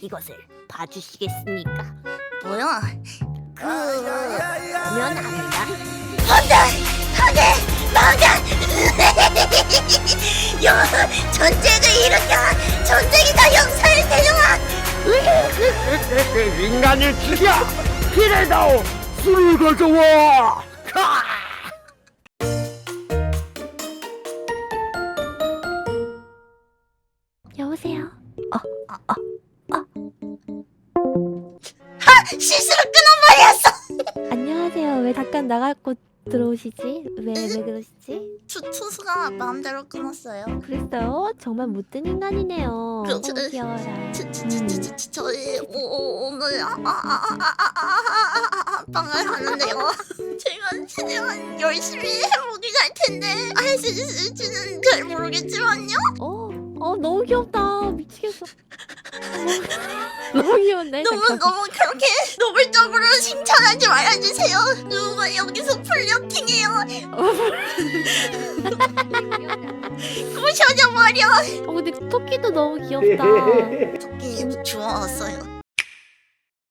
이것을 봐주시겠습니까? 뭐야? 그면 압니다. 안돼! 안돼! 망가! 여 전쟁을 일으켜! 전쟁이다 영사를 데려와! 인간을 죽여! 피레다오! 술을 가져와! 실수로 끊어버렸어. 안녕하세요. 왜 잠깐 나갔고 들어오시지? 왜, 왜 그러시지? 추, 추수가 마음대로 끊었어요. 그랬어요? 정말 못된 인간이네요. 귀여워라. 저희 오늘 방을 하는데요. 제가 최대한 열심히 해보긴 할 텐데 할 수 있을지는 잘 모르겠지만요. 어, 어, 너무 귀엽다. 미치겠어. 너무 귀여운데. 너무. 너무 그렇게 노골적으로 칭찬하지 말아주세요. 누가 여기서 플러팅해요. 부셔져 버려. 어 근데 토끼도 너무 귀엽다. 토끼 주워왔어요.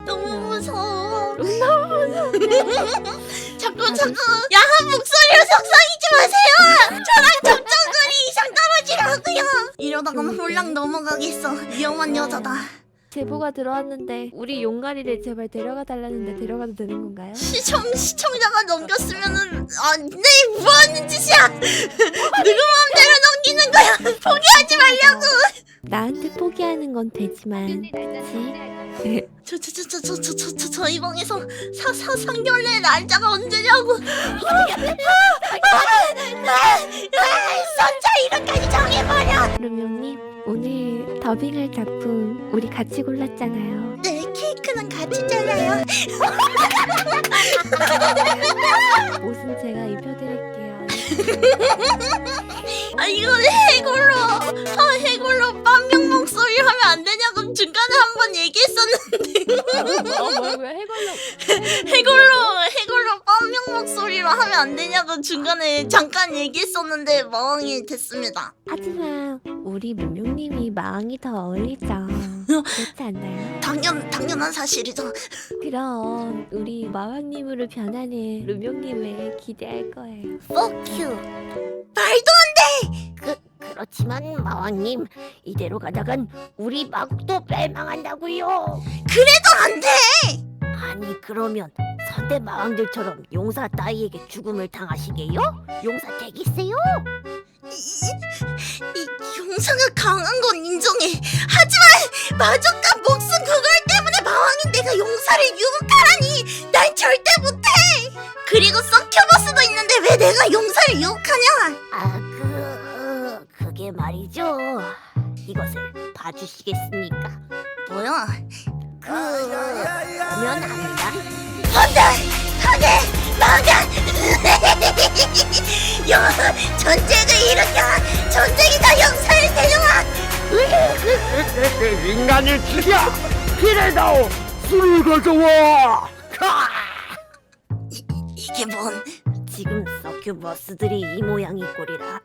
너무 무서워. 너무 무서워. 자꾸 자꾸 야한 목소리로 속상이지 마세요. 저랑 접점거리 이상 떨어지라고요. 이러다가는 홀랑 넘어가겠어. 위험한 여자다. 제보가 들어왔는데 우리 용가리를 제발 데려가 달라는데 데려가도 되는 건가요? 시청 시청자가 넘겼으면은 아네 뭐하는 짓이야? 누구 마음대로 넘기는 거야? 포기하지 말라고. 나한테 포기하는 건 되지만, 그치? 저저 저 저 저 저 저 저희 방에서 사사 상견례 날짜가 언제냐고. 선자 더빙할 작품 우리 같이 골랐잖아요. 네 케이크는 같이 잘라요. 옷은 제가 입혀드릴게요. 아 이거 해골로 아 해골로 빵명 목소리 하면 안 되냐고 중간에 한 번 얘기했었는데 어, 왜 해걸로? 해골로 해골로 빵명 목소리로 하면 안 되냐고 중간에 잠깐 얘기했었는데 마왕이 됐습니다. 하지만 우리 루명님이 마왕이 더 어울리죠. 그렇지 않나요? 당연 당연한 사실이죠. 그럼 우리 마왕님으로 변하는 루명님을 기대할 거예요. Fuck you. 말도 그 그렇지만 마왕님 이대로 가다간 우리 마국도 멸망한다고요. 그래도 안 돼. 아니 그러면 선대 마왕들처럼 용사 따위에게 죽음을 당하시게요? 용사 되겠어요? 이, 이 용사가 강한 건 인정해. 하지만 마족과 목숨 그걸 때문에 마왕인 내가 용사를 유혹하라니 난 절대 못해. 그리고 서큐버스도 있는데 왜 내가 용사를 유혹하냐? 아 그... 그게 말이죠. 이것을 봐주시겠습니까? 뭐야? 그면 압니다. 안돼! 안돼! 망가! 여 전쟁을 일으켜! 전쟁이다 용사를 데려와! 인간을 죽여! 피레다오! 술을 가져와! 이, 이게 뭔? 지금 서큐버스들이 이 모양이 꼴이라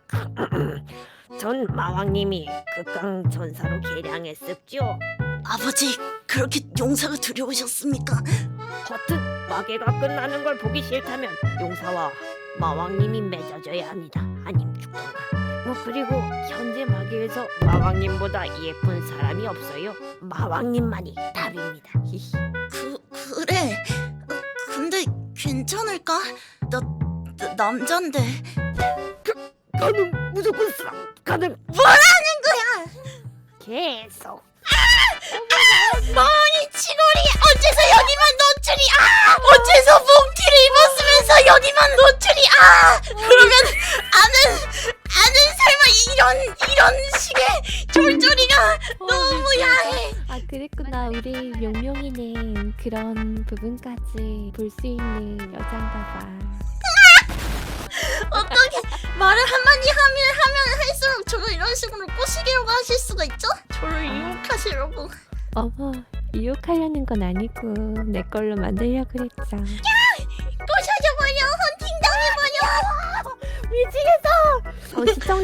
전 마왕님이 극강 전사로 개량했었죠. 아버지 그렇게 용사가 두려우셨습니까? 허튼 마계가 끝나는 걸 보기 싫다면 용사와 마왕님이 맺어져야 합니다. 아님 죽던가. 뭐 그리고 현재 마계에서 마왕님보다 예쁜 사람이 없어요. 마왕님만이 답입니다. 히히. 그 그래. 어, 근데 괜찮을까? 나, 나 남잔데. 나는 무조건 싹 가능! 거야. 계속 그런 부분까지 볼 수 있는 여잔가 봐. 어떻게 말을 한마디 하면 하면 할수록 저를 이런 식으로 꼬시기로 하실 수가 있죠? 저를 유혹하시려고 어머 유혹하려는 건 아니고 내 걸로 만들려 그랬죠.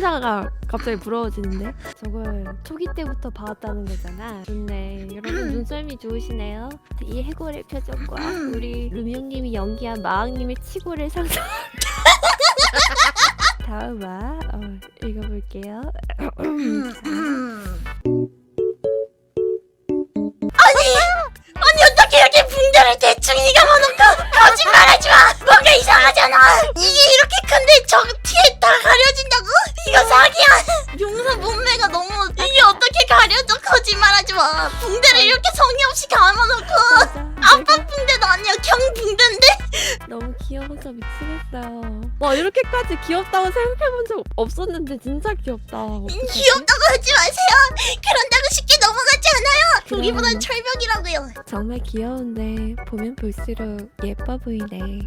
시청자가 갑자기 부러워지는데 저걸 초기 때부터 봐왔다는 거잖아. 좋네. 여러분 눈썰미 좋으시네요. 이 해골의 표정과 우리 루명님이 연기한 마왕님의 치고를 상상. 다음 화 어, 읽어볼게요. 아니 아니 어떻게 이렇게 붕대를 대충 이감아놓고 거짓말하지 마 뭔가 이상하잖아 이게 이렇게 와 이렇게까지 귀엽다고 생각해본 적 없었는데 진짜 귀엽다. 어떡하지? 귀엽다고 하지 마세요 그런다고 쉽게 넘어가지 않아요 우리보단 그럼. 철벽이라고요 정말 귀여운데 보면 볼수록 예뻐 보이네.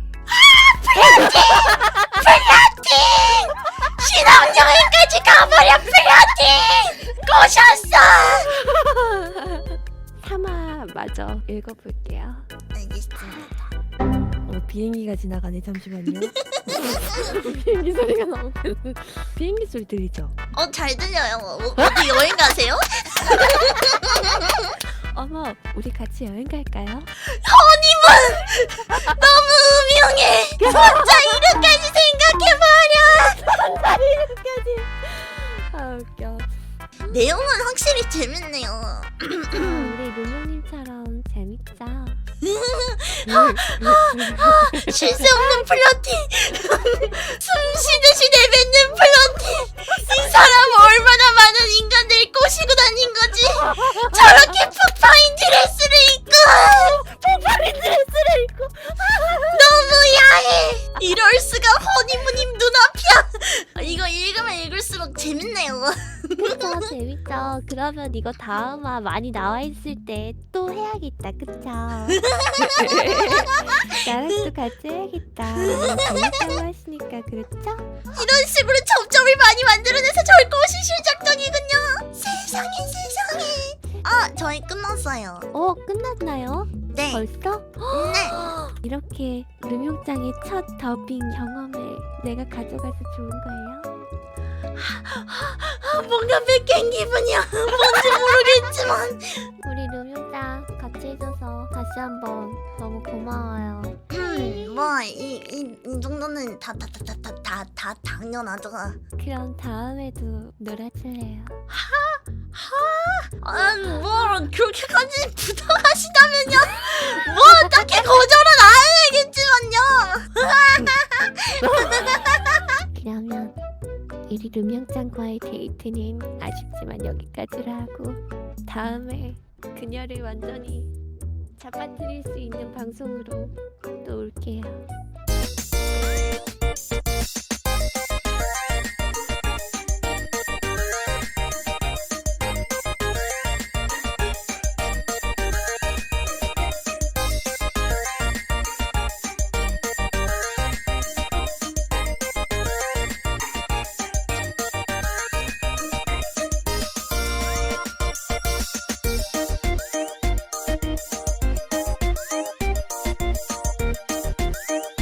신혼여행까지 가버려 플라팅 꼬셨어 삼화 마저 읽어볼게요. 알겠습니다 어, 비행기가 지나가네 잠시만요. 비행기 소리가 너무 비행기 소리 들리죠? 어 잘 들려요 어, 어디 여행 가세요? 어머 우리 같이 여행 갈까요? 허니문 너무 음흉해 혼자 이름까지 생각해버려 아 웃겨. 내용은 확실히 재밌네요 우리 루루님처럼 재밌죠? 쉴새 없는 플러팅. 숨 쉬듯이 내뱉는 플러팅. 이 사람 얼마나 많은 인간들이 꼬시고 그러면 이거 다음화 많이 나와 있을 때 또 해야겠다 그쵸? 나랑 또 같이 해야겠다. 재밌다고 하시니까 그렇죠? 이런 식으로 점점을 많이 만들어내서 절 꼬시실 작정이군요 세상에 세상에 아 저희 끝났어요 어 끝났나요? 네 벌써? 네. 이렇게 루명장의 첫 더빙 경험을 내가 가져가서 좋은 거예요? 아, 뭔가 뺏긴 기분이야. 뭔지 모르겠지만. 우리 루명장 같이 해줘서 다시 한번 너무 고마워요. 음, 뭐, 이, 이, 이 정도는 다, 다, 다, 다, 다, 다, 다 당연하죠. 그럼 다음에도 놀아줄래요? 아, 뭐, 그렇게까지 부탁하시다면요. 루명장과의 데이트는 아쉽지만 여기까지로 하고 다음에 그녀를 완전히 잡아뜨릴 수 있는 방송으로 또 올게요.